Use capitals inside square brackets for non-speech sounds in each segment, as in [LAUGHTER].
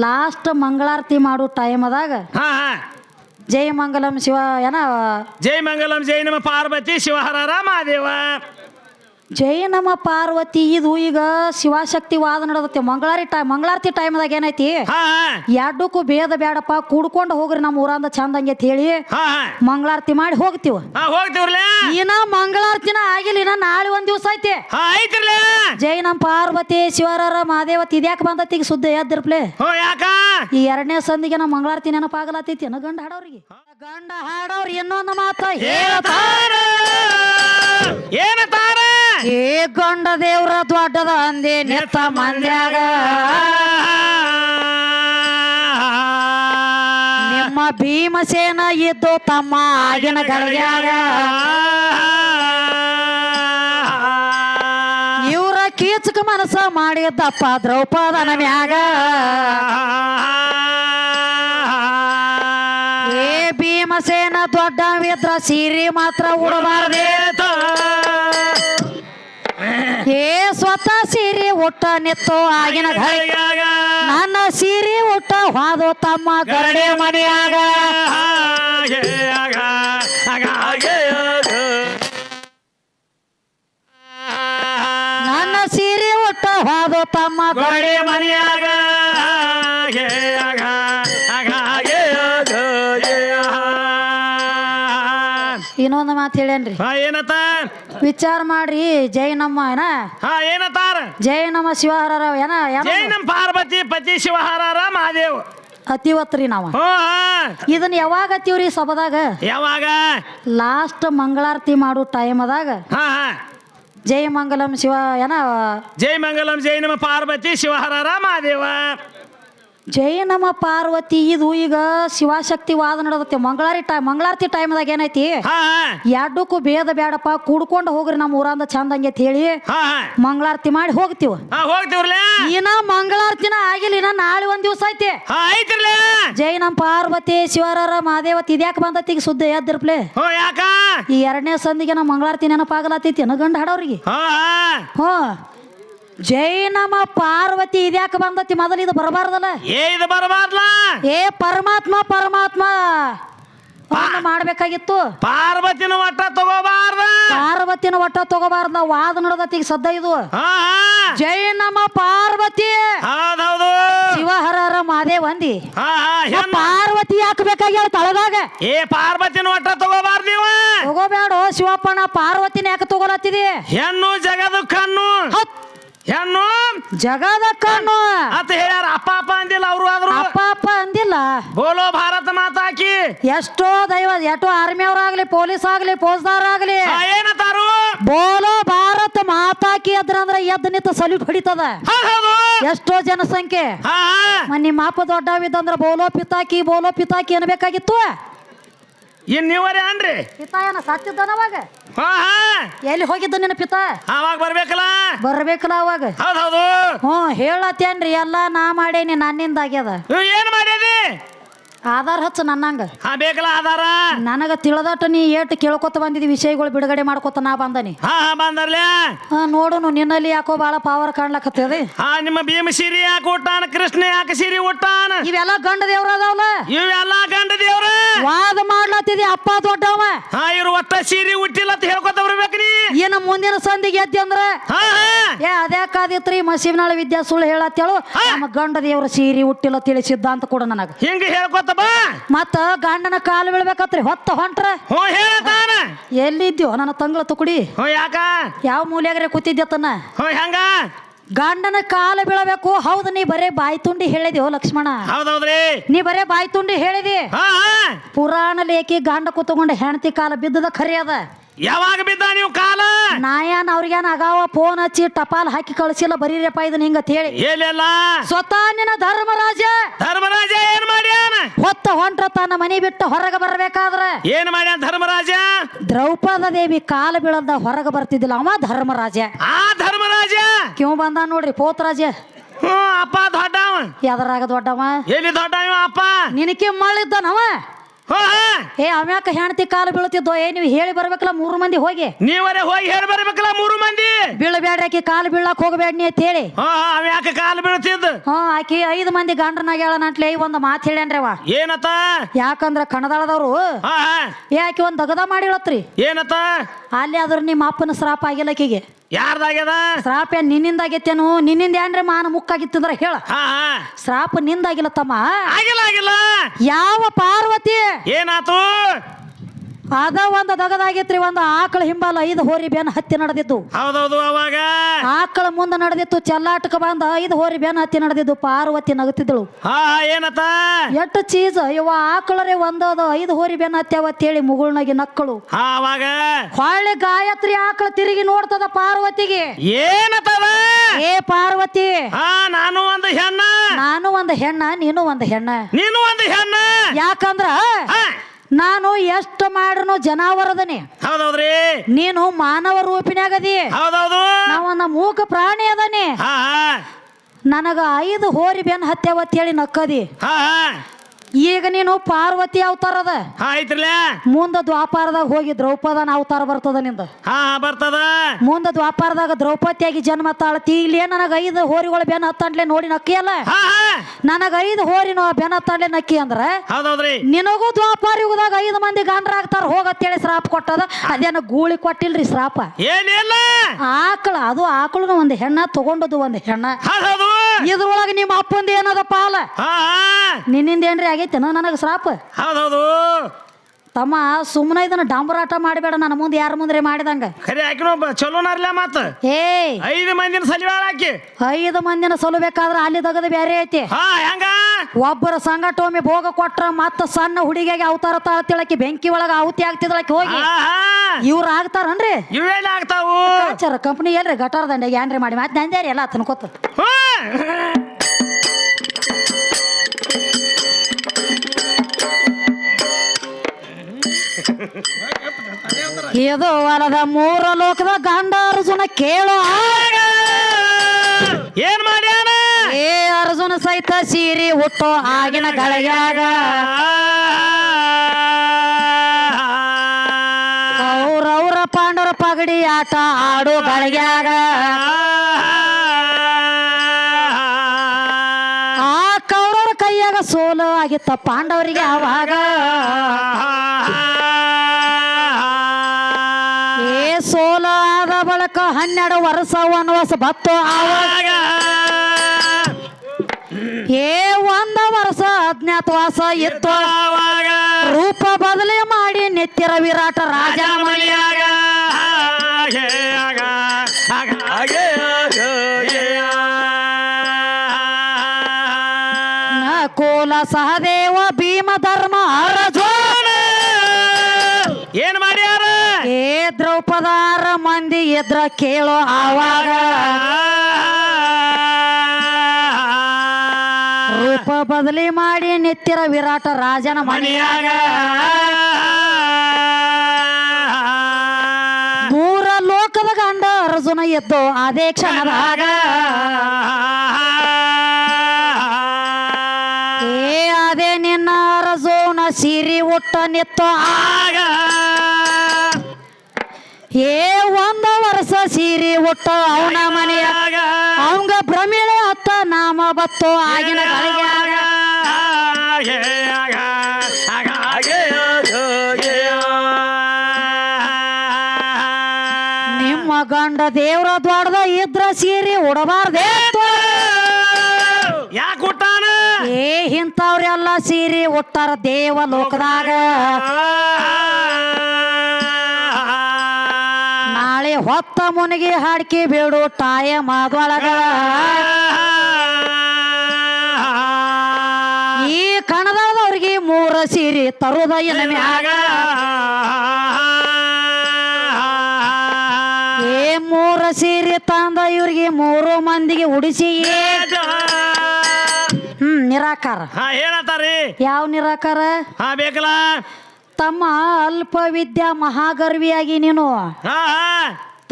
Last ಮಂಗಳಾರತಿ ಮಾಡೋ time ಅದಾಗ ಹಾ ಹಾ. ಜಯ ಮಂಗಲಂ ಶಿವ ಏನ? ಜೈ ಮಂಗಲಂ ಜೈ ನಮ ಪಾರ್ವತಿ ಶಿವಹರ ಮಹಾದೇವ ಜೈ ನಮ್ಮ ಪಾರ್ವತಿ ಇದು ಈಗ ಶಿವಶಕ್ತಿ ವಾದ ನಡೆದತ್ತೆ ಮಂಗಳಾರಿ ಟೈಮ್ ಮಂಗಳಾರತಿ ಟೈಮ್ದಾಗ ಏನೈತಿ? ಎರಡಕ್ಕೂ ಭೇದ ಬೇಡಪ್ಪ ಕೂಡ್ಕೊಂಡು ಹೋಗ್ರಿ ನಮ್ಮ ಊರಂದ ಚಂದ ಹಂಗೆ ಅಂತ ಹೇಳಿ ಮಂಗಳಾರತಿ ಮಾಡಿ ಹೋಗ್ತಿವ? ಇನ್ನ ಮಂಗಳಾರತಿನ ಆಗಿಲ್ಲ ಇನ್ನ ನಾಳೆ ಒಂದ್ ದಿವಸ ಐತಿ. ಜೈ ನಮ್ಮ ಪಾರ್ವತಿ ಶಿವರರ ಮಹಾದೇವತಿ ಇದ್ಯಾಕೆ ಬಂದತಿ ಈಗ ಸುದ್ದಿ ಎದ್ದಿರ್ಪ್ಲೆ ಯಾಕ? ಈ ಎರಡನೇ ಸಂದಿಗೆ ನಮ್ಮ ಮಂಗಳಾರತಿ ನೆನಪಾಗಲತ್ತೈತಿ. ಏನ ಗಂಡ ಹಾಡೋರಿಗೆ ಗಂಡ ಹಾಡೋರ್ ಇನ್ನೊಂದು ಮಾತ್ರ ಹೇಳ್ತಾರ ಏನ ತಾರ? ಏ ಗೊಂಡ ದೇವ್ರ ದೊಡ್ಡದ ಅಂದೆ ನೆತ್ತ ಮಂದ್ಯಾಗ. ನಿಮ್ಮ ಭೀಮಸೇನ ಇದ್ದು ತಮ್ಮ ಆಗಿನ ಗಳಿಗ್ಯಾಗ ಇವ್ರ ಕೀಚಕ ಮನಸ್ಸ ಮಾಡಿದ್ದಪ್ಪ ದ್ರೌಪದನ ಮ್ಯಾಗ. ಏ ಭೀಮಸೇನ ದೊಡ್ಡವಿದ್ರ ಸೀರೆ ಮಾತ್ರ ಉಡಬಾರ್ದೆ. ಏ ಸ್ವತಃ ಸೀರೆ ಉಟ್ಟ ನಿತ್ತು ಆಗಿನ ನನ್ನ ಸೀರೆ ಒಟ್ಟ ಹಾದು ತಮ್ಮ ಗರಡೆ ಮನೆಯಾಗ. ನನ್ನ ಸೀರೆ ಉಟ್ಟ ಹಾದು ತಮ್ಮ ಗರಡೆ ಮನೆಯಾಗ. ಇನ್ನೊಂದು ಮಾತು ಹೇಳೇನ್ರಿ? ಹಾ ಏನತ್ತ? ವಿಚಾರ ಮಾಡ್ರಿ ಜೈ ನಮ್ಮ ಏನ? ಹಾ ಏನತಾರ ಜೈ ನಮ್ಮ ಶಿವಹರ ಏನ? ಏನ? ಜೈ ನಮ್ ಪಾರ್ವತಿ ಪತಿ ಶಿವಹಾರ ಮಹಾದೇವ್. ಅತಿವತ್ರಿ ನಾವ. ಹಾ ಇದನ್ನ ಯಾವಾಗ ಹತ್ತೀವ್ರಿ ಸಭದಾಗ? ಯಾವಾಗ? ಲಾಸ್ಟ್ ಮಂಗಳಾರತಿ ಮಾಡೋ ಟೈಮ್ ಅದಾಗ. ಹಾ ಹಾ. ಜೈ ಮಂಗಲಂ ಶಿವ ಏನ? ಜೈ ಮಂಗಲಂ ಜೈ ನಮ ಪಾರ್ವತಿ ಶಿವಹರ ಮಹಾದೇವ. ಜೈ ನಮ್ಮ ಪಾರ್ವತಿ ಇದು ಈಗ ಶಿವಶಕ್ತಿ ವಾದ ನಡೆದತ್ತೆ. ಮಂಗಳಾರಿ ಟೈಮ್ ಮಂಗಳಾರತಿ ಟೈಮ್ದಾಗ ಏನೈತಿ? ಎರಡಕ್ಕೂ ಭೇದ ಬೇಡಪ್ಪ ಕೂಡ್ಕೊಂಡು ಹೋಗ್ರಿ ನಮ್ಮ ಊರಂದ ಚಂದ ಹಂಗೆ ಹೇಳಿ ಮಂಗಳಾರತಿ ಮಾಡಿ ಹೋಗ್ತಿವ. ಇನ್ನ ಮಂಗಳಾರತಿನ ಆಗಿಲ್ಲ ಇನ್ನ ನಾಳೆ ಒಂದ್ ದಿವಸ ಐತಿ. ಜೈ ನಮ್ಮ ಪಾರ್ವತಿ ಶಿವರರ ಮಹಾದೇವ ಇದ್ಯಾಕೆ ಬಂದತಿ ಈಗ ಸುದ್ದಿ ಎದ್ದಿರ್ಪ್ಲೆ? ಈ ಎರಡನೇ ಸಂದಿಗೆ ನಮ್ಮ ಮಂಗಳಾರತಿ ನೆನಪಾಗಲತ್ತೈತಿ ಗಂಡ ಹಾಡೋರಿಗೆ? ಹಾ ಹಾ. ಹ್ಞೂ ಜೈ ನಮ್ಮ ಪಾರ್ವತಿ ಇದ್ಯಾಕೆ ಬಂದತಿ ಮೊದಲು ಇದು ಬರಬಾರ್ದಲ್ಲ? ಏ ಇದು ಬರಬಾರ್ದಲ್ಲ? ಏ ಪರಮಾತ್ಮ ಪರಮಾತ್ಮ. ಮಾಡ್ಬೇಕಾಗಿತ್ತು. ಪಾರ್ವತಿನ ಒಟ್ಟ ತಗೋಬಾರ್ದ? ಪಾರ್ವತಿನ ಒಟ್ಟ ತಗೋಬಾರ್ದ ವಾದ ನಡೆದತಿ ಈಗ ಸದ್ದ ಇದು. ಜೈ ನಮ್ಮ ಪಾರ್ವತಿ. ಹೌದೌದು. ಶಿವಹರರ ಮಾದೇವ್ ಅಂದಿ. ಪಾರ್ವತಿ ಯಾಕೆ ಬೇಕಾಗ್ಯಾಳ ತಳದಾಗ? ಏ ಪಾರ್ವತಿನ ಒಟ್ಟ ತಗೋಬಾರ್ದು ನೀವು? ತಗೋಬೇಡ ಶಿವಪ್ಪನ ಪಾರ್ವತಿನ ಯಾಕೆ ತಗೋಲತ್ತಿದಿ ಹೆಣ್ಣು ಜಗದ ಕಣ್ಣು. ಹೆಣ್ಣು? ಜಗದ ಕಣ್ಣು. ಅಂತ ಹೇಳ್ಯಾರ ಅಪ್ಪ ಅಪ್ಪ ಅಂದಿಲ್ಲ ಅವರು ಆದ್ರು? ಅಪ್ಪ ಅಪ್ಪ ಅಂದಿಲ್ಲ. ಬೋಲೋ ಭಾರತ ಮಾತಾಕಿ ಎಷ್ಟೋ ದೈವ ಎಷ್ಟೋ ಆರ್ಮಿ ಅವ್ರಾಗ್ಲಿ ಪೊಲೀಸ್ ಆಗ್ಲಿ ಫೌಜ್ದಾರ್ ಆಗ್ಲಿ. ಏನಂತಾರು? ಬೋಲೋ ಭಾರತ ಮಾತಾಕಿ ಅದ್ರಂದ್ರ ಎದ್ದು ನಿಂತ ಸಲ್ಯೂಟ್ ಹೊಡಿತದ. ಎಷ್ಟೋ ಜನಸಂಖ್ಯೆ. ನಿಮ್ಮ ಅಪ್ಪ ದೊಡ್ಡವಿದ್ದಂದ್ರ ಬೋಲೋ ಪಿತಾಕಿ ಬೋಲೋ ಪಿತಾಕಿ ಅನ್ಬೇಕಾಗಿತ್ತು ಇನ್ ನೀವರೇ ಅನ್ರಿ? ಪಿತಾ ಏನ ಸತ್ತಿದ್ದನವಾಗ ಹಾ ಹಾ. ಎಲ್ಲಿ ಹೋಗಿದ್ದ ನಿನ್ನ ಪಿತಾ? ಅವಾಗ ಬರ್ಬೇಕಲ್ಲ? ಬರ್ಬೇಕಲ್ಲ ಅವಾಗ? ಹೌದ್ ಹೌದು. ಹ್ಞೂ ಹೇಳತ್ತೇನ್ರಿ ಎಲ್ಲ ನಾ ಮಾಡೇನಿ ನನ್ನಿಂದ ಆಗ್ಯದ ಇವ್ ಏನ್ ಮಾಡ್ಯದಿ? ಆಧಾರ್ ಹಚ್ಚ ನನ್ನಂಗ. ಹಾ ಬೇಕಲ್ಲ ಆಧಾರ? ನನಗ ತಿಳಿದಟ್ಟು ನೀ ಏಟ್ ಕೇಳ್ಕೊತ ಬಂದಿದ್ದಿ ವಿಷಯಗಳು ಬಿಡುಗಡೆ ಮಾಡ್ಕೊತ ನಾ ಬಂದನಿ. ಹಾ ಹಾ ಬಂದರ್ಲೆ? ಹಾ ನೋಡುನು ನಿನ್ನಲ್ಲಿ ಯಾಕೋ ಬಾಳ ಪವರ್ ಕಾಣ್ಲಕತ್ತದ. ಹಾ ನಿಮ್ಮ ಭೀಮ ಸೀರೆ ಯಾಕೆ ಹುಟ್ಟಾನ ಕೃಷ್ಣ ಯಾಕೆ ಸೀರಿ ಉಟ್ಟಾನ ಇವೆಲ್ಲ ಗಂಡ ದೇವ್ರ ಅದಾವಲ್ಲ. ಮಾಡ್ಲತ್ತಿದಿ ಅಪ್ಪ ದೊಡ್ಡವ. ಹಾ ಇವ್ರು ಒತ್ತ ಸೀರೆ ಹುಟ್ಟಿಲ್ಲ ಅಂತ ಹೇಳ್ಕೊತ ಬರ್ಬೇಕ್ರಿ ನೀ. ಇನ್ನು ಮುಂದಿನ ಸಂದಿಗೆ ಎದ್ದಿ ಅಂದ್ರ? ಹಾ ಏ ಅದ್ಯಾಕಾದಿತ್ರಿ ಮಸೀಬ್ನಾಳ ವಿದ್ಯಾ ಸುಳ್ಳು ಹೇಳತ್ತೇಳು. ನಮ್ಮ ಗಂಡ ದೇವ್ರ ಸೀರಿ ಹುಟ್ಟಿಲ್ಲ ತಿಳಿಸಿದ್ದ ಅಂತ ಕೂಡ ನನಗ. ಹಿಂಗ ಹೇಳ್ಕೊತ ಬಾ. ಮತ್ತ ಗಂಡನ ಕಾಲು ಬೀಳ್ಬೇಕತ್ರಿ ಹೊತ್ತ ಹೊಂಟ್ರ. ಹೋ ಹೇಳತಾನ. ಎಲ್ಲಿದ್ಯೋ ನನ್ನ ತಂಗಳ ತುಕುಡಿ? ಹೋ ಯಾಕ? ಯಾವ ಮೂಲ್ಯಾಗ್ರೆ ಹೋ ಹೆಂಗ? ಗಂಡನ ಕಾಲ ಬೀಳಬೇಕು. ಹೌದು ನೀ ಬರೇ ಬಾಯಿ ತುಂಡಿ ಓ ಲಕ್ಷ್ಮಣ. ಹೌದೌದ್ರಿ. ನೀ ಬರೇ ಬಾಯಿ ತುಂಡಿ ಹೇಳಿದಿ. ಹಾ ಹಾ. ಪುರಾಣ ಲೇಖಿ ಗಂಡ ಕೂತ್ಕೊಂಡು ಹೆಂಡತಿ ಕಾಲ ಬಿದ್ದದ ಖರೆ ಅದ. ಯಾವಾಗ ಬಿದ್ದ ನೀವು ಕಾಲ? ನಾಯನ್ ಅವ್ರಿಗೇನ ಅಗಾವ? ಫೋನ್ ಹಚ್ಚಿ ಟಪಾಲ್ ಹಾಕಿ ಕಳಿಸಿಲ್ಲ ಬರೀರಪ್ಪ ಇದನ್ನ ಹಿಂಗ ಹೇಳಿ. ಹೇಳಿಲ್ಲ ಸ್ವತಃ ನಿನ್ನ ಧರ್ಮರಾಜ. ಧರ್ಮರಾಜ ಏನ್ ಮಾಡ್ಯಾನ? ಹೊತ್ತ ಹೊಂಟ್ರ ತನ್ನ ಮನೆ ಬಿಟ್ಟು ಹೊರಗೆ ಬರಬೇಕಾದ್ರೆ. ಏನ್ ಮಾಡ್ಯಾನ ಧರ್ಮರಾಜ? ದ್ರೌಪದ ದೇವಿ ಕಾಲ ಬೀಳದ ಹೊರಗೆ ಬರ್ತಿದ್ದಿಲ್ಲ ಅವ ಧರ್ಮರಾಜ. ಆ ಧರ್ಮರಾಜ? ಕಿವ್ ಬಂದ ನೋಡ್ರಿ ಪೋತರಾಜ. ಹ್ಮ್ ಅಪ್ಪ ದೊಡ್ಡವ. ಎದರಾಗ ದೊಡ್ಡವ? ಎಲ್ಲಿ ದೊಡ್ಡವ ಅಪ್ಪ? ನಿನಕ್ಕೆ ಹೋ ಹಾ ಏ ಅವ್ಯಾಕ ಹೆಣ್ತಿ ಕಾಲು ಬೀಳ್ತಿದ್ದೋ ಏ ನೀವು ಹೇಳಿ ಬರ್ಬೇಕಲ್ಲ ಮೂರು ಮಂದಿ ಹೋಗಿ. ನೀವರೇ ಹೋಗಿ ಹೇಳಿ ಬರ್ಬೇಕಲ್ಲ ಮೂರು ಮಂದಿ? ಬೀಳಬೇಡ್ರಿ ಆಕಿ ಕಾಲು ಬೀಳಕ್ ಹೋಗಬೇಡ ನೀ ಅಂತ ಹೇಳಿ. ಅವ್ಯಾಕ ಕಾಲು ಬೀಳ್ತಿದ್ದ? ಹಾ ಆಕಿ ಐದು ಮಂದಿ ಗಂಡ್ರನಾಗ ಹೇಳನಂಟ್ಲೆ ಒಂದು ಮಾತು ಹೇಳ್ಯಾನ್ರಿ ಅವ ಏನತ್ತ? ಯಾಕಂದ್ರ ಕಣದಾಳದವ್ರು? ಏ ಆಕಿ ಒಂದ್ ದಗದ ಮಾಡಿಳತ್ರಿ. ಏನತ್ತ? ಅಲ್ಲಿ ಆದ್ರ ನಿಮ್ಮ ಅಪ್ಪನ ಶ್ರಾಪ ಆಗಿಲ್ಲ ಆಕಿಗೆ. ಯಾರ್ದಾಗ್ಯದ? ಶ್ರಾಪ ಏನ್ ನಿನ್ನಿಂದ ಆಗೈತೇನು ನಿನ್ನಿಂದ ಏನ್ರಿ ಮಾನ ಮುಕ್ಕಾಗಿತ್ತಂದ್ರ ಹೇಳ. ಹಾ ಹಾ. ಶ್ರಾಪ ನಿಂದಾಗಿಲ್ಲ ತಮ್ಮ. ಆಗಿಲ್ಲ ಆಗಿಲ್ಲ. ಯಾವ ಪಾರ್ವತಿ? ಏನಾತು? ಅದ ಒಂದ್ ದಗದಾಗೈತ್ರಿ ಒಂದ್ ಆಕಳ ಹಿಂಬಾಲ ಐದು ಹೋರಿ ಬೆನ್ ಹತ್ತಿ ನಡೆದಿದ್ದು. ಹೌದೌದು ಅವಾಗ? ಆಕಳ ಮುಂದೆ ನಡೆದಿತ್ತು ಚೆಲ್ಲಾಟಕ ಬಂದ ಐದು ಹೋರಿ ಬೆನ್ ಹತ್ತಿ ನಡೆದಿದ್ದು ಪಾರ್ವತಿ ನಗುತ್ತಿದ್ದಳು. ಹಾ ಹಾ ಏನತ್ತ? ಎಷ್ಟು ಚೀಸ್ ಇವ ಆಕಳರೇ ಒಂದದ ಐದು ಹೋರಿ ಬೆನ್ ಹತ್ಯಾವ ಅಂತೇಳಿ ಮುಗುಳ್ನಾಗಿ ನಕ್ಕಳು. ಹಾ ಅವಾಗ? ಹೊಳ್ಳಿ ಗಾಯತ್ರಿ ಆಕಳ ತಿರುಗಿ ನೋಡ್ತದ ಪಾರ್ವತಿಗೆ. ಏನತ್ತದ ಏ ಪಾರ್ವತಿ! ಹಾ ನಾನು ಒಂದು ಹೆಣ್ಣ. ನಾನು ಒಂದು ಹೆಣ್ಣ ನೀನು ಒಂದು ಹೆಣ್ಣ. ನೀನು ಒಂದು ಹೆಣ್ಣ. ಯಾಕಂದ್ರ ಹಾ. ನಾನು ಎಷ್ಟು ಮಾಡ್ರು ಜನಾವರದನೆ. ಹೌದೌದ್ರಿ? ನೀನು ಮಾನವ ರೂಪಿನಾಗದಿ. ಹೌದೌದು. ನಾವೊಂದ ಮೂಕ ಪ್ರಾಣಿ ಅದನಿ. ನನಗ ಐದು ಹೋರಿ ಬೆನ್ ಹತ್ಯಾವ ಹೇಳಿ ನಕ್ಕದಿ. ಈಗ ನೀನು ಪಾರ್ವತಿ ಅವತಾರದ ಹಾ ಐತ್ರಲ್ಲ ಮುಂದ ದ್ವಾಪಾರದಾಗ ಹೋಗಿ ದ್ರೌಪದನ ಅವತಾರ ಬರ್ತದ ನಿಂದ. ಹಾ ಬರ್ತದ. ಮುಂದ ದ್ವಾಪಾರದಾಗ ದ್ರೌಪದಿಯಾಗಿ ಜನ್ಮ ತಾಳ್ತಿ ಇಲ್ಲಿ ನನಗ ಐದು ಹೋರಿಗಳು ಬೆನ್ ಹತ್ತಂಡ್ಲೆ ನೋಡಿ ನಕ್ಕಿಯಲ್ಲ ಹಾ ಹಾ. ನನಗ ಐದು ಹೋರಿ ನೋ ಬೆನ್ ಹತ್ತಂಡ್ಲೆ ನಕ್ಕಿ ಅಂದ್ರೆ ಹೌದೌದ್ರಿ. ನಿನಗೂ ದ್ವಾಪಾರ ಯುಗದಾಗ ಐದು ಮಂದಿ ಗಂಡ್ರಾಗ್ತಾರ ಹೋಗತ್ತೇಳಿ ಶ್ರಾಪ ಕೊಟ್ಟದ. ಅದೇನ ಗೂಳಿ ಕೊಟ್ಟಿಲ್ರಿ ಶ್ರಾಪ? ಏನಿಲ್ಲ. ಆಕಳ ಅದು ಆಕಳನ ಒಂದು ಹೆಣ್ಣ ತಗೊಂಡದು ಒಂದು ಹೆಣ್ಣ. ಹೌದೌದು. ಇದ್ರೊಳಗ ನಿಮ್ಮ ಅಪ್ಪಂದ ಏನದ ಪಾಲ ಹಾ ನಿನ್ನಿಂದ ಏನ್ರಿ ಆಗೈತೆನ ನನಗ ಶ್ರಾಪ. ಹೌದೌದು. ತಮ್ಮ ಸುಮ್ಮನೆ ಇದನ್ನ ಡಾಂಬರಾಟ ಮಾಡಬೇಡ. ನನ್ನ ಮುಂದೆ ಯಾರ ಮುಂದ್ರೆ ಮಾಡಿದಂಗ? ಖರೆ ಚಲೋನಾರ್ಲ ಮತ್ತ ಏ ಐದು ಮಂದಿನ ಸಲಿವಾಳ ಹಾಕಿ ಐದು ಮಂದಿನ ಸಲುಬೇಕಾದ್ರ ಅಲ್ಲಿ ತಗದ ಬೇರೆ ಐತಿ. ಹಾ ಹೆಂಗ? ಒಬ್ಬರ ಸಂಗಟ ಒಮ್ಮೆ ಭೋಗ ಕೊಟ್ರ ಮತ್ತ ಸಣ್ಣ ಹುಡುಗಿಗೆ ಅವತಾರ ತಾಳ್ತಿಳಕಿ ಬೆಂಕಿ ಒಳಗ ಆಹುತಿ ಆಗ್ತಿದ್ಳಕಿ ಹೋಗಿ. ಇವ್ರ ಆಗ್ತಾರನ್ರಿ? ಇವೇನ್ ಆಗ್ತಾವು? ಕಂಪ್ನಿ ಎಲ್ರಿ? ಗಟಾರ ದಂಡೆಗೆ ಏನ್ರಿ ಮಾಡಿ? ಮತ್ತೆ ನಂದ್ಯಾರಿ? ಎಲ್ಲ ತನ್ಕೋತ. [LAUGHS] ಇದು ಹೊಲದ ಮೂರ ಲೋಕದ ಗಂಡ ಅರ್ಜುನ ಕೇಳೋ ಏನ್ ಮಾಡ್ಯಾನ? ಏ ಅರ್ಜುನ ಸಹಿತ ಸೀರಿ ಹುಟ್ಟೋ ಆಗಿನ ಗಳಿಗ್ಯಾಗ [LAUGHS] ಅವ್ರವ್ರ ಪಾಂಡವರ ಪಗಡಿ ಆಟ ಆಡೋ ಗಳಿಗ್ಯಾಗ ಸೋಲು ಆಗಿತ್ತ ಪಾಂಡವರಿಗೆ ಅವಾಗ ಏ ಸೋಲೋ ಆದ ಬಳಕ ಹನ್ನೆರಡು ವರ್ಷ ವನವಾಸ ಬತ್ತು ಆವಾಗ? ಏ ಒಂದ ವರ್ಷ ಅಜ್ಞಾತವಾಸ ಇತ್ತು. ರೂಪ ಬದಲಿ ಮಾಡಿ ನಿತ್ಯರ ವಿರಾಟ ರಾಜ ಮನೆಯಾಗ. ಸಹದೇವ ಭೀಮ ಧರ್ಮ ಅರ್ಜುನ ಏನ್ ಮಾಡ್ಯಾರ? ಏ ದ್ರೌಪದಾರ ಮಂದಿ ಎದ್ರ ಕೇಳೋ ಆವಾಗ? ರೂಪ ಬದಲಿ ಮಾಡಿ ನಿತ್ಯರ ವಿರಾಟ ರಾಜನ ಮನೆಯಾಗ. ಮೂರ ಲೋಕದ ಗಂಡ ಅರ್ಜುನ ಎದ್ದು ಅದೇ ಕ್ಷಣದಾಗ. ಸಿರಿ ನೆತ್ತ ಆಗ. ಏ ಒಂದ ವರ್ಷ ಸೀರೆ ಉಟ್ಟ ಅವನ ಮನೆಯಾಗ ಅವಂಗ ಭ್ರಮಿಳೆ ಹತ್ತ ನಾಮ ಬತ್ತು ಆಗಿನ ನಿಮ್ಮ ಗಂಡ ದೇವ್ರ ದೊಡ್ಡದ ಇದ್ರ ಸೀರೆ ಉಡಬಾರ್ದೇ ಏ ಇಂಥವ್ರೆಲ್ಲ ಸೀರೆ ಉಟ್ಟಾರ ದೇವ ಲೋಕದಾಗ. ನಾಳೆ ಹೊತ್ತ ಮುನಿಗೆ ಹಾಡ್ಕಿ ಬೇಡು ತಾಯ ಮಾದೊಳಗ. ಈ ಕಣದವ್ರಿಗೆ ಮೂರ ಸೀರೆ ತರುದ ಮ್ಯಾಗ ಏ, ಮೂರ ಸೀರೆ ತಂದ ಇವ್ರಿಗೆ ಮೂರು ಮಂದಿಗೆ ಉಡಿಸಿ ಹ್ಮ್ ನಿರಾಕಾರ. ಹಾ ಏನಂತಾರಿ ಯಾವ ನಿರಾಕಾರ? ಹಾ ಬೇಕಲ್ಲ? ತಮ್ಮ ಅಲ್ಪ ವಿದ್ಯಾ ಮಹಾಗರ್ವಿಯಾಗಿ ನೀನು. ಹಾ ಹಾ.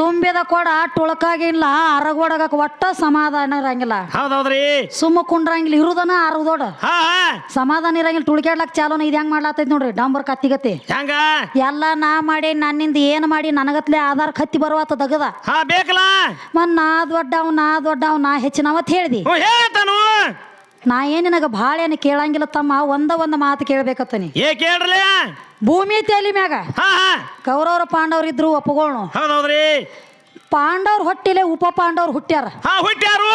ತುಂಬಿದ ಕೊಡ ಟುಳಕಾಗಿಲ್ಲ ಅರಗೋಡಗಕ್ಕೆ ಒಟ್ಟ ಸಮಾಧಾನ ಇರಂಗಿಲ್ಲ. ಹೌದೌದ್ರಿ. ಸುಮ್ಮ ಕುಂಡ್ರಂಗಿಲ್ಲ ಇರುದನ ಅರದೋಡ ಹಾ ಹಾ. ಸಮಾಧಾನ ಇರಂಗಿಲ್ಲ ತುಳಿಕಾಡ್ಲಕ್ ಚಾಲೋನ ಇದು ಹೆಂಗ್ ಮಾಡ್ಲಾತೈತಿ ನೋಡ್ರಿ ಡಾಂಬರ್ ಕತ್ತಿಗತಿ ಹೆಂಗ? ಎಲ್ಲ ನಾ ಮಾಡಿ ನನ್ನಿಂದ ಏನು ಮಾಡಿ ನನಗತ್ಲೆ ಆಧಾರ್ ಕತ್ತಿ ಬರುವತ್ತ ದಗದ. ಹಾ ಬೇಕಲ್ಲ? ಮನ್ ನಾ ದೊಡ್ಡವ್ ನಾ ದೊಡ್ಡವ್ ನಾ ಹೆಚ್ಚಿನವತ್ ಹೇಳ್ದಿ. ಹೇಳ್ತಾನು. ನಾ ಏನ್ ನಿನಗ ಭಾಳ ಏನು ಕೇಳಂಗಿಲ್ಲ ತಮ್ಮ ಒಂದ ಒಂದ ಮಾತು ಕೇಳ್ಬೇಕತ್ತ ನೀ ಏ ಕೇಳ್ರಲ್ಲ ಭೂಮಿ ತೇಲಿ ಮ್ಯಾಗ. ಹಾ ಹಾ. ಕೌರವ್ರ ಪಾಂಡವ್ರ ಇದ್ರು ಒಪ್ಪಗೋಳ್ನು ಹೌದೌದ್ರಿ? ಪಾಂಡವ್ರ ಹೊಟ್ಟಿಲೆ ಉಪ ಪಾಂಡವ್ರು ಹುಟ್ಟ್ಯಾರ ಹಾ ಹುಟ್ಟ್ಯಾರು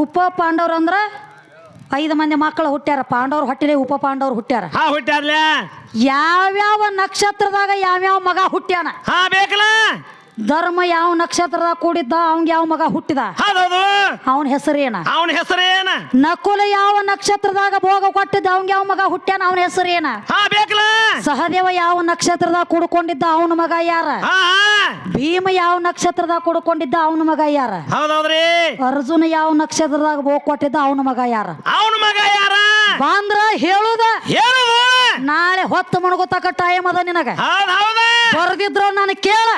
ಉಪ ಪಾಂಡವ್ರ ಅಂದ್ರ ಐದು ಮಂದಿ ಮಕ್ಕಳು ಹುಟ್ಟ್ಯಾರ ಪಾಂಡವ್ರ ಹೊಟ್ಟಿಲೆ ಉಪ ಪಾಂಡವ್ರು ಹುಟ್ಟ್ಯಾರ ಹಾ ಹುಟ್ಟ್ಯಾರ್ಲ ಯಾವ್ಯಾವ ನಕ್ಷತ್ರದಾಗ ಯಾವ್ಯಾವ ಮಗ ಹುಟ್ಟ್ಯಾನ ಹಾ ಬೇಕಲ್ಲ? ಧರ್ಮ ಯಾವ ನಕ್ಷತ್ರದ ಕೂಡಿದ್ದ ಅವ್ನ್ ಯಾವ ಮಗ ಹುಟ್ಟಿದ? ಹೌದೌದು. ಅವನ ಹೆಸರೇನ? ಅವನ ಹೆಸರೇನ? ನಕುಲ ಯಾವ ನಕ್ಷತ್ರದಾಗ ಭೋಗ ಕೊಟ್ಟಿದ್ದ ಅವ್ನ್ ಯಾವ ಮಗ ಹುಟ್ಟ್ಯಾನ? ಅವನ ಹೆಸರೇನ? ಹಾ ಬೇಕಲ್ಲ ಸಹದೇವ ಯಾವ ನಕ್ಷತ್ರದಾಗ ಕುಡ್ಕೊಂಡಿದ್ದ ಅವನ ಮಗ ಯಾರ? ಹಾ ಭೀಮ ಯಾವ ನಕ್ಷತ್ರದಾಗ ಕುಡ್ಕೊಂಡಿದ್ದ ಅವನ ಮಗ ಯಾರ? ಹೌದೌದ್ರಿ. ಅರ್ಜುನ ಯಾವ ನಕ್ಷತ್ರದಾಗ ಭೋಗ ಕೊಟ್ಟಿದ್ದ ಅವನ ಮಗ ಯಾರ? ಅವನ ಮಗ ಯಾರ? ಬಾಂದ್ರ ಹೇಳುದ? ಹೇಳುದು. ನಾಳೆ ಹೊತ್ತು ಮುಣಗುತ್ತಕ ಟೈಮ್ ಅದ ನಿನಗ. ಹೌದ್ ಹೌದ. ಬರ್ದಿದ್ರು ನಾನು ಕೇಳ.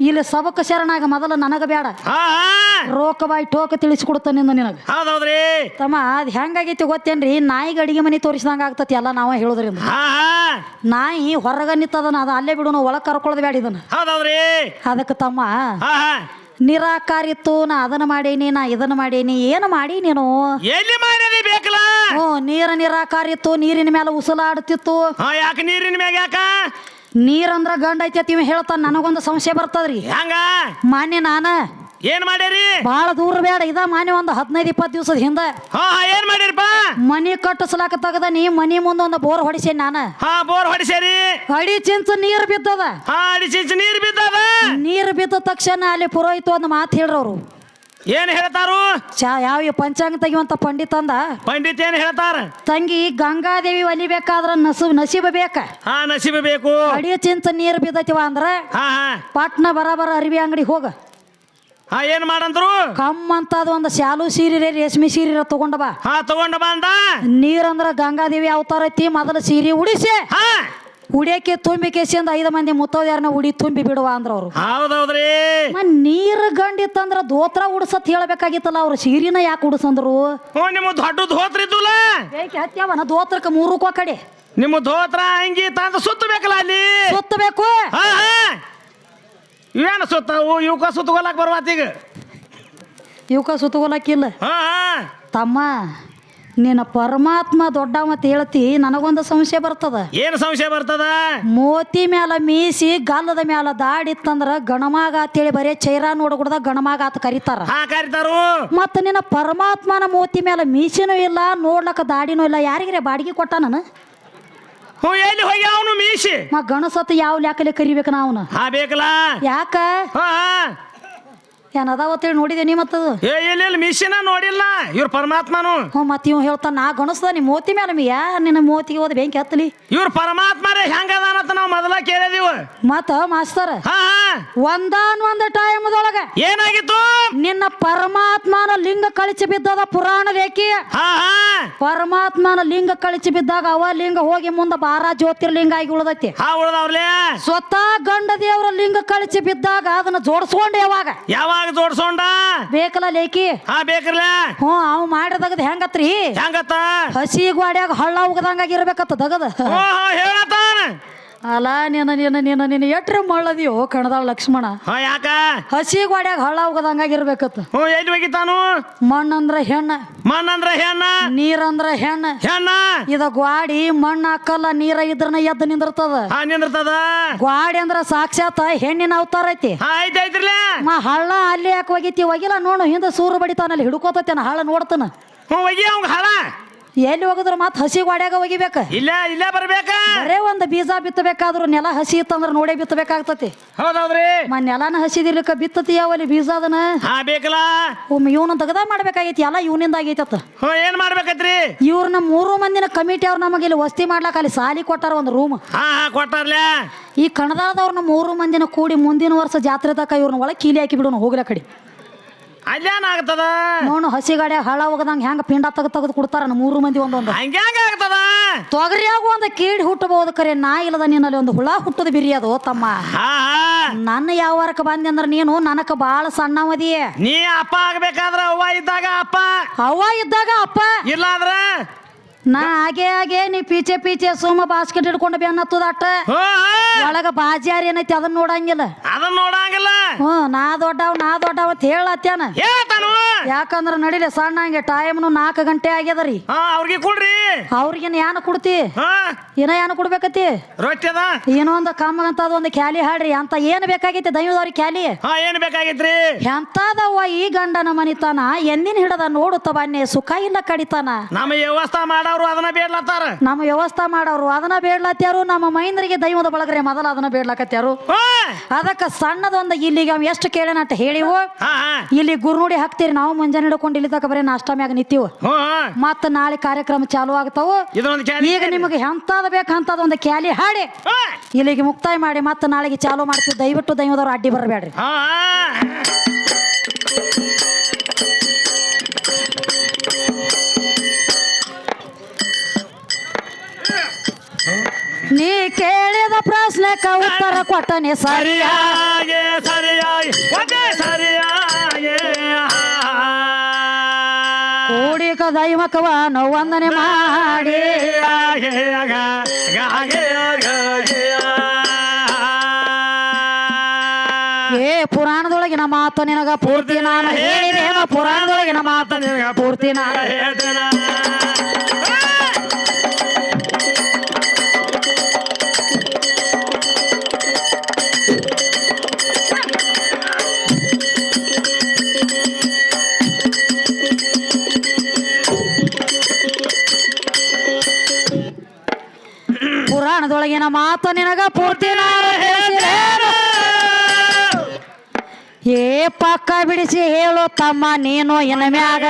ಇಲ್ಲಿ ಸವಕ ಶರಣಾಗ ಮೊದಲು ನನಗ ಬೇಡ ಆ ಹಾ. ರೋಕ ಬಾಯಿ ಟೋಕ ತಿಳಿಸ್ಕೊಡ್ತಾನಿಂದ ನಿನಗ. ಹೌದೌದ್ರಿ. ತಮ್ಮ ಅದ್ ಹೆಂಗಾಗೈತಿ ಗೊತ್ತೇನ್ರಿ? ನಾಯಿಗೆ ಅಡಿಗೆ ಮನೆ ತೋರಿಸಿದಂಗ ಆಗ್ತತಿ ಎಲ್ಲ ನಾವ ಹೇಳೋದ್ರಿಂದ. ನಾಯಿ ಹೊರಗ ನಿತ್ತದನ ಅದ ಅಲ್ಲೇ ಬಿಡು ಒಳಗೆ ಕರ್ಕೊಳ್ಳೋದು ಬೇಡ ಇದನ್ನ. ಹೌದೌದ್ರಿ. ಅದಕ್ಕೆ ತಮ್ಮ ನಿರಾಕಾರಿತ್ತು ನಾ ಅದನ್ನ ಮಾಡೇನಿ ನಾ ಇದನ್ನ ಮಾಡೇನಿ ಏನು ಮಾಡಿ ನೀನು ಎಲ್ಲಿ ಮಾಡಿದಿ ಬೇಕಲ್ಲ ಹ್ಞೂ ನೀರ ನಿರಾಕಾರಿತ್ತು ನೀರಿನ ಮೇಲೆ ಉಸಲಾಡ್ತಿತ್ತು ಹಾ ಯಾಕೆ ನೀರಿನ ಮ್ಯಾಗ ಯಾಕ? ನೀರಂದ್ರ ಗಂಡ ಐತಿ ಹೇಳ್ತ ಹೇಳ್ತಾನ ನನಗೊಂದು ಸಂಶಯ ಬರ್ತದ್ರಿ. ಹಂಗ? ಮಾನ್ಯ ನಾನ ಏನ್ ಮಾಡ್ಯಾರಿ? ಬಹಳ ದೂರ ಬೇಡ ಇದ ಮಾನ್ಯ ಒಂದು ಹದಿನೈದು ಇಪ್ಪತ್ತು ದಿವಸದ ಹಿಂದೆ. ಏನ್ ಮಾಡಿರಪ್ಪ ಮನಿ ಕಟ್ಟಿಸ್ಲಾಕ ತಗದ ನೀ ಮನಿ ಮುಂದೆ ಒಂದು ಬೋರ್ ಹೊಡಿಸಿ ನಾನು. ಹಾ ಬೋರ್ ಹೊಡಿಸೇರಿ ಅಡಿ ಚಿಂಚ ನೀರು ಬಿದ್ದದ. ಹಾ ಚಿಂಚ ನೀರ್ ಬಿದ್ದದ. ನೀರು ಬಿದ್ದ ತಕ್ಷಣ ಅಲ್ಲಿ ಪುರೋಹಿತ ಒಂದು ಮಾತು ಹೇಳ್ರವ್ರು. ಏನ್ ಹೇಳ್ತಾರು? ಚಾ ಯಾವ ಪಂಚಾಂಗ ತೆಗಿಯುವಂತ ಪಂಡಿತ ಅಂದ? ಪಂಡಿತ ಏನ್ ಹೇಳ್ತಾರ? ತಂಗಿ ಗಂಗಾದೇವಿ ಒಲಿಬೇಕಾದ್ರ ನಸು ನಸೀಬ ಬೇಕ? ಹಾ ನಸೀಬ ಬೇಕು. ಅಡಿಯ ಚಿಂತ ನೀರು ಬಿದ್ದತಿವ ಅಂದ್ರ? ಹಾ ಹಾ. ಪಟ್ನ ಬರಾಬರ ಅರಿವಿ ಅಂಗಡಿ ಹೋಗ. ಹಾ ಏನ್ ಮಾಡಂದ್ರು? ಕಮ್ ಅಂತ ಅದು ಒಂದು ಶಾಲು ಸೀರೆ ರೇಷ್ಮೆ ಸೀರೆ ತಗೊಂಡ ಬಾ. ಹಾ ತಗೊಂಡ ಬಂದ ನೀರಂದ್ರ ಗಂಗಾದೇವಿ ಅವತಾರ ಐತಿ ಮೊದಲ ಸೀರೆ ಉಡಿಸಿ. ಹಾ. ಉಡಿಯಕ್ಕೆ ತುಂಬಿ ಕೇಸಿಂದ ಐದು ಮಂದಿ ಮುತ್ತವ್ಯಾರನ್ನ ಉಡಿ ತುಂಬಿ ಬಿಡುವ ಅಂದ್ರ ಅವ್ರು. ಹೌದೌದ್ರಿ. ನೀರ್ ನೀರು ಗಂಡಿತ್ತಂದ್ರ ದೋತ್ರ ಉಡ್ಸತ್ ಹೇಳ್ಬೇಕಾಗಿತ್ತಲ್ಲ ಅವ್ರ ಸೀರಿನ ಯಾಕೆ ಉಡ್ಸಂದ್ರು? ಹ್ಞೂ ನಿಮ್ಮ ದೊಡ್ಡ ಧೋತ್ರ ಇದ್ದುಲ್ಲ. ಬೇಕೆ ಹತ್ಯಾವನ ದೋತ್ರಕ್ಕೆ ಮೂರು ಕಡೆ. ನಿಮ್ಮ ಧೋತ್ರ ಅಂಗಿ ತಂದು ಸುತ್ತಬೇಕಲ್ಲ ಅಲ್ಲಿ. ಸುತ್ತಬೇಕು. ಹಾ ಹಾ. ಇವೇನು ಸುತ್ತವು ಇವಕ್ಕ ಸುತ್ತಗೊಲಕ್ ಬರ್ವಾತೀಗ ಇವಕ್ಕ ಸುತ್ತಗೊಲಕ್ಕಿಲ್ಲ ಹಾ ಹಾ. ತಮ್ಮ ನಿನ್ನ ಪರಮಾತ್ಮ ದೊಡ್ಡ ಮತ್ತೆ ಹೇಳ್ತಿ ನನಗೊಂದು ಸಂಶಯ ಬರ್ತದ. ಏನು ಸಂಶಯ ಬರ್ತದ? ಮೋತಿ ಮ್ಯಾಲ ಮೀಸಿ ಗಲ್ಲದ ಮ್ಯಾಲ ದಾಡಿತ್ತಂದ್ರ ಗಣಮಾಗ ಅಂತೇಳಿ ಬರೇ ಚೈರ ನೋಡ್ಕೊಡ್ದ ಗಣಮಾಗ ಅಂತ ಕರೀತಾರ. ಹಾ ಕರಿತಾರು. ಮತ್ತ ನಿನ್ನ ಪರಮಾತ್ಮನ ಮೋತಿ ಮ್ಯಾಲ ಮೀಸಿನೂ ಇಲ್ಲ ನೋಡ್ಲಕ್ಕ ದಾಡಿನೂ ಇಲ್ಲ ಯಾರಿಗ್ರೆ ಬಾಡಿಗೆ ಕೊಟ್ಟ ನಾನು? ಹ್ಞೂ ಎಲ್ಲಿ ಹೋಗಿ ಅವನು ಮೀಸಿ? ಮ ಗಣಸತ್ ಯಾವ ಲೆಕ್ಕಲೆ ಕರಿಬೇಕು ನಾವ್ನ ಹಾ ಬೇಕಲ್ಲ? ಯಾಕ? ಹಾ. ಏನ್ ಅದಾವತ್ತೇಳಿ ನೋಡಿದೆ ನೀ ಮತ್ತದು? ಏ ಇಲ್ಲ ಇಲ್ಲ ಮೀಸಿನ ನೋಡಿಲ್ಲ. ಇವ್ರ ಪರಮಾತ್ಮನು. ಹ್ಞೂ ಮತ್ತೆ ಇವ್ ಹೇಳ್ತಾ ನಾ ಗಣಸ್ದ ನಿಮ್ಮ ಮೋತಿ ಮ್ಯಾಲ ಮೀ ಯಾ ನಿನ್ನ ಮೋತಿಗೆ ಹೋದ ಬೆಂಕಿ ಹತ್ತಲಿ? ಇವ್ರ ಪರಮಾತ್ಮರೇ ಹೆಂಗದಾನಂತ ನಾವು ಮೊದಲ ಕೇಳಿದೀವ ಮತ್ತ ಮಾಸ್ತರ್ ಹಾ ಹಾ. ಒಂದಾನ್ ಒಂದ್ ಟೈಮ್ದೊಳಗ ಏನಾಗಿತ್ತು? ನಿನ್ನ ಪರಮಾತ್ಮನ ಲಿಂಗ ಕಳಿಸಿ ಬಿದ್ದದ ಪುರಾಣ ರೇಖಿ ಹಾ ಹಾ. ಪರಮಾತ್ಮನ ಲಿಂಗ ಕಳಿಸಿ ಬಿದ್ದಾಗ ಅವ ಲಿಂಗ ಹೋಗಿ ಮುಂದೆ ಬಾರ ಜ್ಯೋತಿರ್ಲಿಂಗ ಆಗಿ ಉಳ್ದೈತಿ. ಹಾ ಉಳ್ದವ್ರಲೇ? ಸ್ವತಃ ಗಂಡ ದೇವರ ಲಿಂಗ ಕಳಿಸಿ ಬಿದ್ದಾಗ ಅದನ್ನ ಜೋಡಿಸ್ಕೊಂಡೆ ಯಾವಾಗ? ಯಾವಾಗ ಜೋಡ್ಸೋಂಡ? ಬೇಕಲ್ಲ ಲೇಕಿ? ಹಾ ಬೇಕ್ರಲ್ಲ ಹ್ಞೂ ಅವ್ ತಗದು ಹೆಂಗತ್ರಿ? ಹೆಂಗತ್ತ? ಹಸಿ ಗ್ವಾಡ್ಯಾಗ ಹಳ್ಳ ಉಗದಂಗಾಗಿ ಇರ್ಬೇಕತ್ತ ದಗದ. ಓ ಹೇಳತಾನ ಅಲ್ಲ ನೀನ ನೀನ ನೀನ ನೀನು ಎಟ್ರ ಮಳ್ಳದಿಯೋ ಕಣದಾಳ ಲಕ್ಷ್ಮಣ. ಹಾ ಯಾಕ? ಹಸಿ ಗೋಡ್ಯಾಗ ಹಳ್ಳ ಹೋಗದಂಗಾಗಿರ್ಬೇಕತ್ತ ಹ್ಞೂ ಎಲ್ಲಿ ಹೋಗಿತ್ತಾನು ಮಣ್ಣಂದ್ರ ಹೆಣ್ಣ. ಮಣ್ಣಂದ್ರ ಹೆಣ್ಣ? ನೀರಂದ್ರ ಹೆಣ್ಣ. ಹೆಣ್ಣ? ಇದ ಗ್ವಾಡಿ ಮಣ್ಣ ಹಾಕಲ್ಲ ನೀರ ಇದ್ರನ ಎದ್ದು ನಿಂದಿರ್ತದ. ಹಾ ನಿಂದಿರ್ತದ? ಗ್ವಾಡಿ ಅಂದ್ರ ಸಾಕ್ಷಾತ್ ಹೆಣ್ಣಿನ ಅವತಾರ ಐತಿ. ಹಾ ಐತಿ ಐತ್ರಿಲ್ಲ ಮಾ ಹಳ್ಳ ಅಲ್ಲಿ ಯಾಕೆ ಹೋಗಿತಿ ಹೋಗಿಲ್ಲ ನೋಡು ಹಿಂದೆ ಸೂರು ಬಡಿತಾನಲ್ಲಿ ಹಿಡ್ಕೋತೇನ ಹಳ್ಳ ನೋಡ್ತಾನ. ಹ್ಞೂ ಹೋಗಿ ಅವಂಗ ಹಳ ಎಲ್ಲಿ ಹೋಗಿದ್ರು ಮತ್ತೆ ಹಸಿ ಗೋಡ್ಯಾಗ ಒಗಿಬೇಕ ಇಲ್ಲ ಇಲ್ಲ ಬರ್ಬೇಕ. ಬರೇ ಒಂದು ಬೀಜ ಬಿತ್ತಬೇಕಾದ್ರು ನೆಲ ಹಸಿ ಇತ್ತಂದ್ರ ನೋಡೇ ಬಿತ್ತಬೇಕಾಗ್ತತಿ. ಹೌದೌದ್ರಿ. ಮ ನೆಲನ ಹಸಿದಿರ್ಲಿಕ್ಕ ಬಿತ್ತತಿ ಯಾವಲ್ಲಿ ಬೀಜ ಅದನ್ನ? ಹಾ ಬೇಕಲ್ಲ. ಒಮ್ಮೆ ಇವನ ತಗದ ಮಾಡ್ಬೇಕಾಗೈತಿ ಎಲ್ಲ ಇವನಿಂದ ಆಗೈತತ್ತ ಹೋ ಏನ್ ಮಾಡ್ಬೇಕತ್ರಿ? ಇವ್ರನ್ನ ಮೂರು ಮಂದಿನ ಕಮಿಟಿ ಅವ್ರು ನಮಗೆ ಇಲ್ಲಿ ವಸ್ತಿ ಮಾಡ್ಲಾಕ ಅಲ್ಲಿ ಸಾಲಿ ಕೊಟ್ಟಾರ ಒಂದು ರೂಮ್ ಹಾ ಹಾ ಕೊಟ್ಟಾರ್ಲೆ. ಈ ಕಣದಾಳದವ್ರನ್ನ ಮೂರು ಮಂದಿನ ಕೂಡಿ ಮುಂದಿನ ವರ್ಷ ಜಾತ್ರೆ ತಕ ಇವ್ರನ್ನ ಒಳಗೆ ಕೀಲಿ ಹಾಕಿ ಬಿಡೋಣ ಹೋಗ್ಲ ಕಡೆ. ಅಲ್ಲೇನ್ ಆಗ್ತದ ನೋಡು ಹಸಿ ಗಾಡಿ ಹಳ ಹೋಗದಂಗ ಹೆಂಗ ಪಿಂಡ ತೆಗೆದು ತೆಗೆದು ಕೊಡ್ತಾರ ನಮ್ಮ ಮೂರು ಮಂದಿ ಒಂದೊಂದು. ಹಂಗ್ಯಾಂಗ ಆಗ್ತದ ತೊಗರಿಯಾಗ ಒಂದು ಕೀಡಿ ಹುಟ್ಟಬಹುದು ಕರೆ ನಾ ಇಲ್ಲದ ನಿನ್ನಲ್ಲಿ ಒಂದು ಹುಳ ಹುಟ್ಟದ ಬಿರಿ ಅದು ತಮ್ಮ. ಹಾ ಹಾ. ನನ್ನ ಯಾವ ವಾರಕ್ಕೆ ಬಂದೆ ಅಂದ್ರೆ ನೀನು ನನಕ ಬಾಳ ಸಣ್ಣವದಿ ನೀ ಅಪ್ಪ ಆಗ್ಬೇಕಾದ್ರ ಅವ್ವ ಇದ್ದಾಗ ಅಪ್ಪ. ಅವ್ವ ಇದ್ದಾಗ ಅಪ್ಪ. ಇಲ್ಲಾದ್ರ ನಾ ಹಾಗೆ ಹಾಗೆ ನೀ ಪೀಚೆ ಪೀಚೆ ಸೋಮ ಬಾಸ್ಕೆಟ್ ಹಿಡ್ಕೊಂಡು ಬೆನ್ನತ್ತದ ಅಟ್ಟ. ಹೋ ಒಳಗ ಬಾಜಿಯಾರ್ ಏನೈತಿ ಅದನ್ನ ನೋಡಂಗಿಲ್ಲ. ಅದನ್ನ ನೋಡಂಗಿಲ್ಲ. ಹ್ಞೂ ನಾ ದೊಡ್ಡವ್ ನಾ ದೊಡ್ಡವ ಅಂತ ಹೇಳತ್ತೇನ. ಹೇಳ್ತಾನು ಯಾಕಂದ್ರ ನಡಿಲಿ ಸಣ್ಣ ಹಂಗೆ ಟೈಮ್ನು ನಾಲ್ಕು ಗಂಟೆ ಆಗ್ಯದರಿ. ಹಾ ಅವ್ರಿಗೆ ಕೊಡ್ರಿ. ಅವ್ರಿಗೇನು ಯಾನ ಕೊಡ್ತಿ? ಹಾ. ಏನ ಯಾನ ಕೊಡ್ಬೇಕತಿ ರೊಟ್ಟಿ ಅದ? ಏನೋ ಒಂದು ಕಮ್ಮಗಂತ ಒಂದು ಖ್ಯಾಲಿ ಹಾಡ್ರಿ. ಅಂತ ಏನು ಬೇಕಾಗೈತಿ ದೈವದವ್ರಿಗೆ ಕ್ಯಾಲಿ ಹಾ ಏನ್ ಬೇಕಾಗಿತ್ರಿ? ಎಂತಾದವ್ವ ಈ ಗಂಡನ ಮನಿತಾನ? ಎಂದಿನ ಹಿಡದ ನೋಡುತ್ತ ಬನ್ನಿ ಸುಖ ಇಲ್ಲ ಕಡಿತಾನ. ನಮ್ಮ ವ್ಯವಸ್ಥೆ ಮಾಡವ್ರು ಅದನ್ನ ಬೇಡ್ಲತ್ತಾರ? ನಮ್ಮ ವ್ಯವಸ್ಥೆ ಮಾಡೋರು ಅದನ್ನ ಬೇಡ್ಲತ್ತಾರು ನಮ್ಮ ಮೈಂದ್ರಿಗೆ ದೈವದ ಬಳಗರೆ ಮೊದಲ ಅದನ್ನ ಬೇಡ್ಲಕತ್ಯಾರು. ಅದಕ್ಕ ಸಣ್ಣದೊಂದು ಇಲ್ಲಿಗೆ ಅವ್ ಎಷ್ಟು ಕೇಳೇನಂತ ಹೇಳಿವು. ಹಾ ಹಾ. ಇಲ್ಲಿ ಗುರುನುಡಿ ಹಾಕ್ತೀರಿ ನಾವು ಮುಂಜಾನೆ ಹಿಡ್ಕೊಂಡು ಇಲ್ಲಿ ತಕ ಬರೀ ನಾಷ್ಟ ಮ್ಯಾಗ ನಿಂತೀವಿ ಮತ್ತ ನಾಳೆ ಕಾರ್ಯಕ್ರಮ ಚಾಲು ಆಗ್ತಾವು. ಈಗ ನಿಮಗೆ ಎಂತಾದ ಬೇಕಂತದ ಒಂದು ಕ್ಯಾಲಿ ಹಾಡಿ. ಇಲ್ಲಿಗೆ ಮುಕ್ತಾಯ ಮಾಡಿ ಮತ್ತೆ ನಾಳೆಗೆ ಚಾಲು ಮಾಡ್ತೀವಿ. ದಯವಿಟ್ಟು ದೈವದವ್ರು ಅಡ್ಡಿ ಬರಬೇಡ್ರಿ. ಪ್ರಶ್ನೆಕ ಉತ್ತರ ಕೊಟ್ಟನೆ ಸರಿಯಾಗೆ ಸರಿಯಾಗಿ ಒಂದೇ ಸರಿಯಾಗಿ. ಕೂಡಿಕ ದೈವಕವ ವಂದನೆ ಮಾಡಿ. ಏ ಪುರಾಣದೊಳಗಿನ ಮಾತು ನಿನಗ ಪೂರ್ತಿ ನಾನು ಹೇಳಿದೆ. ಪುರಾಣದೊಳಗಿನ ಮಾತು ನಿನಗ ಪೂರ್ತಿ ನಾನು ಪುರಾಣದೊಳಗಿನ ಮಾತು ನಿನಗ ಪೂರ್ತಿ ಏ ಪಕ್ಕ ಬಿಡಿಸಿ ಹೇಳು ತಮ್ಮ, ನೀನು ಇನ್ಮ್ಯಾಗ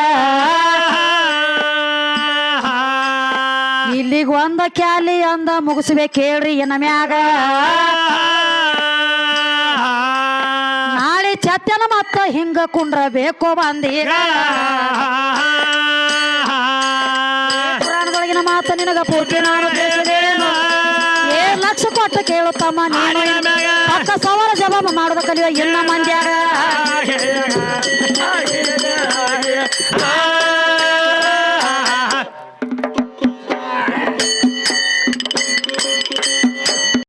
ಇಲ್ಲಿಗೆ ಒಂದ ಕ್ಯಾಲಿ ಅಂದ ಮುಗಿಸ್ಬೇಕು ಹೇಳ್ರಿ ಮ್ಯಾಗ? ನಾಳೆ ಚತ್ತನ ಮತ್ತ ಹಿಂಗ ಕುಂಡ್ರ ಬೇಕು ಬಂದೀಗ ಪುರಾಣದೊಳಗಿನ ಮಾತು ನಿನಗ ಪೂರ್ತಿ ನಾನು ಕೇಳು ನೀನು ಪಕ್ಕ ಸವಾಲ ಜವಾಬ ಮಾಡೋದ ಕಲಿಯೋ ಎಲ್ಲ ಮಂದ್ಯಾಗ